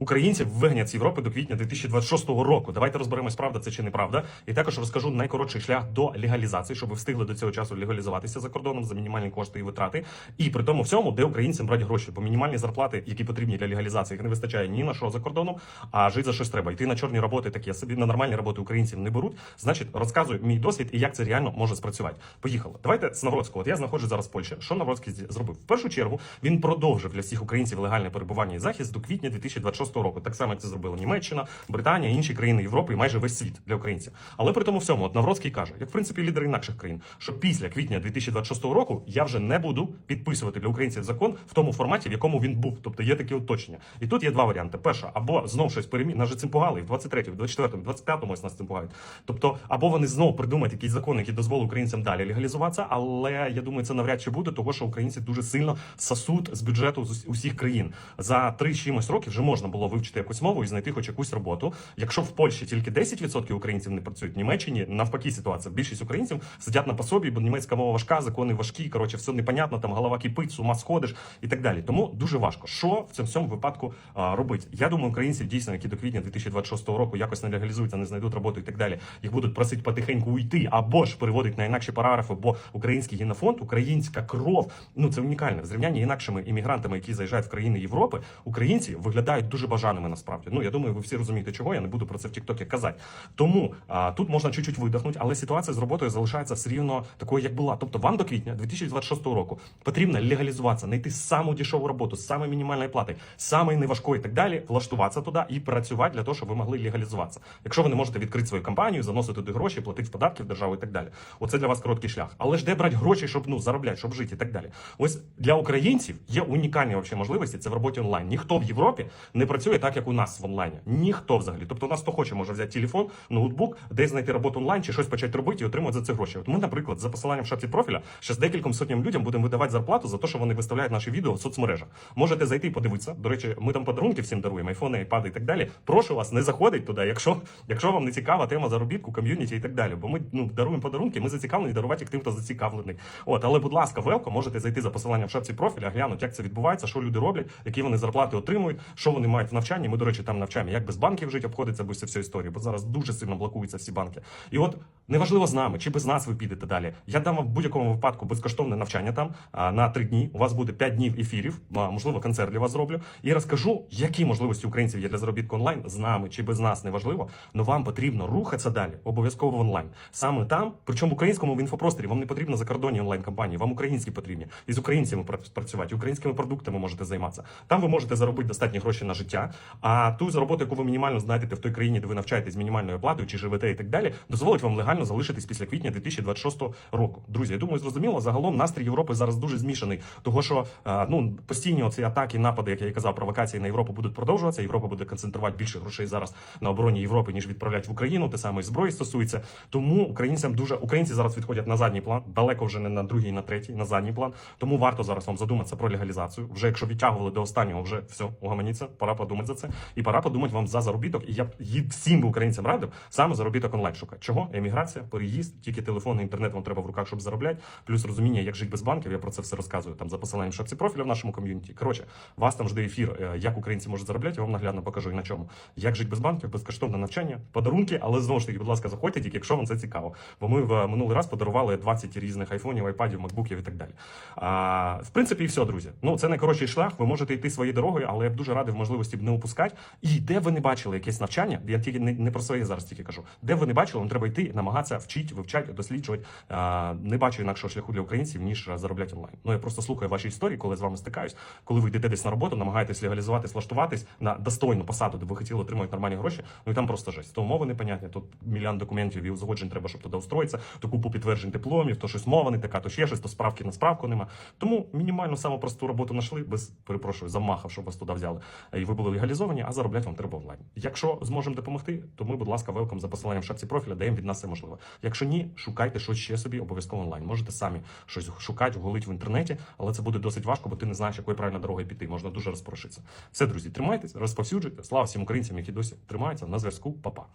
українців вигнять з Європи до квітня 2026 року. Давайте розберемось, правда це чи неправда. І також розкажу найкоротший шлях до легалізації, щоб ви встигли до цього часу легалізуватися за кордоном за мінімальні кошти і витрати. І при тому всьому, де українцям брати гроші, бо мінімальні зарплати, які потрібні для легалізації, їх не вистачає ні на що за кордоном, а жити за щось треба. Йти на чорні роботи такі собі на нормальні роботи українців не беруть. Значить, розказую мій досвід і як це реально може спрацювати. Поїхали. Давайте з Навроцького. От я знаходжусь зараз в Польщі. Що Навроцький зробив? В першу чергу він продовжив для всіх українців легальне перебування і захист до квітня 2026 року. Так само, як це зробила Німеччина, Британія, інші країни Європи і майже весь світ для українців. Але при тому всьому, Навроцький каже, як в принципі лідери інакших країн, що після квітня 2026 року я вже не буду підписувати для українців закон в тому форматі, в якому він був. Тобто є такі уточнення. І тут є два варіанти. Перша, або знов щось перемі... Нас же цим пугали в 23-му, в 24-му, 25-му ось нас цим пугають. Тобто, або вони знов придумають якийсь закон, який дозволить українцям далі легалізуватися, але я думаю, це навряд чи буде, того що українці дуже сильно сасуть з бюджету з усіх країн. За три чимось років вже можна було вивчити якусь мову і знайти хоч якусь роботу. Якщо в Польщі тільки 10% українців не працюють, в Німеччині навпаки ситуація. Більшість українців сидять на пособі, бо німецька мова важка, закони важкі. Коротше, все непонятно, там голова кипить, з ума сходиш і так далі. Тому дуже важко. Що в цьому всьому випадку а, робити? Я думаю, українців дійсно, які до квітня 2026 року якось не легалізуються, не знайдуть роботу і так далі. Їх будуть просити потихеньку уйти або ж переводить на інакші параграфи, бо український генофонд, українська кров, ну це унікальне. В зрівнянні інакшими іммігрантами, які заїжджають в країни Європи, українці виглядають дуже бажаними насправді. Ну я думаю, ви всі розумієте, чого я не буду про це в Тіктокі казати. Тому а, тут можна чуть-чуть видихнути, але ситуація з роботою залишається все рівно такою, як була. Тобто, вам до квітня 2026 року потрібно легалізуватися, знайти саму дешеву роботу, з самої мінімальної плати, самої неважкої і так далі, влаштуватися туди і працювати для того, щоб ви могли легалізуватися. Якщо ви не можете відкрити свою компанію, заносити туди гроші, платити податки в державу і так далі. Оце для вас короткий шлях. Але ж де брати гроші, щоб ну заробляти, щоб жити і так далі. Ось для українців є унікальні вообще можливості. Це в роботі онлайн. Ніхто в Європі не працює так, як у нас в онлайні. Ніхто взагалі. Тобто, у нас хто хоче, може взяти телефон, ноутбук, десь знайти роботу онлайн чи щось почати робити і отримати за це гроші. От ми, наприклад, за посиланням в шапці профіля, ще з декільком сотням людям будемо видавати зарплату за те, що вони виставляють наші відео в соцмережах. Можете зайти і подивитися. До речі, ми там подарунки всім даруємо, айфони, айпади і так далі. Прошу вас, не заходить туди, якщо, якщо вам не цікава тема заробітку, ком'юніті і так далі. Бо ми ну даруємо подарунки, ми зацікавлені дарувати тим, хто зацікавлений. От, але, будь ласка, велко, можете зайти за посиланням в шапці профіля, глянути, як це відбувається, що люди роблять, які вони зарплати отримують, що вони мають в навчанні. Ми, до речі, там навчаємо, як без банків жити обходиться, без всієї історії, бо зараз дуже сильно блокуються всі банки. І от неважливо з нами чи без нас ви підете далі. Я дам вам в будь-якому випадку безкоштовне навчання там на три дні. У вас буде 5 днів ефірів, можливо, концерт для вас зроблю. І розкажу, які можливості українців є для заробітку онлайн з нами чи без нас, неважливо. але вам потрібно рухатися далі, обов'язково онлайн. Саме там, причому українському в інфопросторі, вам не потрібно закордонні онлайн компанії, вам українські потрібні. І з українцями пра- працювати, українськими продуктами можете займатися. Там ви можете заробити достатні гроші на життя. А ту роботу, яку ви мінімально знайдете в той країні, де ви навчаєтесь з мінімальною оплатою чи живете і так далі, дозволить вам легально залишитись після квітня 2026 року. Друзі, я думаю, зрозуміло. Загалом настрій Європи зараз дуже змішаний, того що е, ну постійні оці атаки, напади, як я і казав, провокації на Європу будуть продовжуватися. Європа буде концентрувати більше грошей зараз на обороні Європи, ніж відправлять в Україну. Те саме зброї стосується. Тому українцям дуже українці зараз відходять на задній план, далеко вже не на другий, на третій, на задній план. Тому варто зараз вам задуматися про легалізацію. Вже якщо відтягували до останнього, вже все, угаманіться, пора подумати за це. І пора подумати вам за заробіток. І я всім би українцям радив саме заробіток онлайн шукати. Чого? Еміграція, переїзд, тільки телефон і інтернет вам треба в руках, щоб заробляти. Плюс розуміння, як жити без банків. Я про це все розказую там за посиланням шапці профіля в нашому ком'юніті. Коротше, вас там жде ефір, е, як українці можуть заробляти. Я вам наглядно покажу і на чому. Як жити без банків, безкоштовне навчання, подарунки, але знову ж таки, будь ласка, заходьте, тільки якщо вам це цікаво. Бо ми в минулий раз подарували 20 різних айфонів, айпадів, макбуків і так далі. А, в принципі, і все, друзі. Ну це найкоротший шлях. Ви можете йти своєю дорогою, але я б дуже радив можливості б не упускати. І де ви не бачили якесь навчання, я тільки не, не про своє зараз тільки кажу. Де ви не бачили, треба йти, намагатися вчити, вивчати, досліджувати. А, не бачу інакшого шляху для українців, ніж заробляти онлайн. Ну я просто слухаю ваші історії, коли з вами стикаюсь, коли ви йдете десь на роботу, намагаєтесь легалізуватись, влаштуватись на достойну посаду, де ви хотіли отримати нормальні гроші. Ну і там просто жесть. То умови непонятні, тут мільйон документів і узгоджень треба, щоб туди устроїтися, то купу підтверджень дипломів, то щось мова не така, то ще щось, то справки на справку нема. Тому мінімальну саму просту роботу знайшли, без перепрошую, замахав, щоб вас туди взяли. І ви були легалізовані, а заробляти вам треба онлайн. Якщо зможемо допомогти, то ми, будь ласка, велком за посиланням в шапці профіля, даємо від нас все можливе. Якщо ні, шукайте щось ще собі обов'язково онлайн. Можете самі щось шукати, гуглить в інтернеті, але це буде досить важко, бо ти не знаєш, якою правильно дорогою піти. Можна дуже розпорошитися. Все, друзі, тримайтесь, розповсюджуйте. Слава всім українцям, які досі тримаються на зв'язку. Па-па.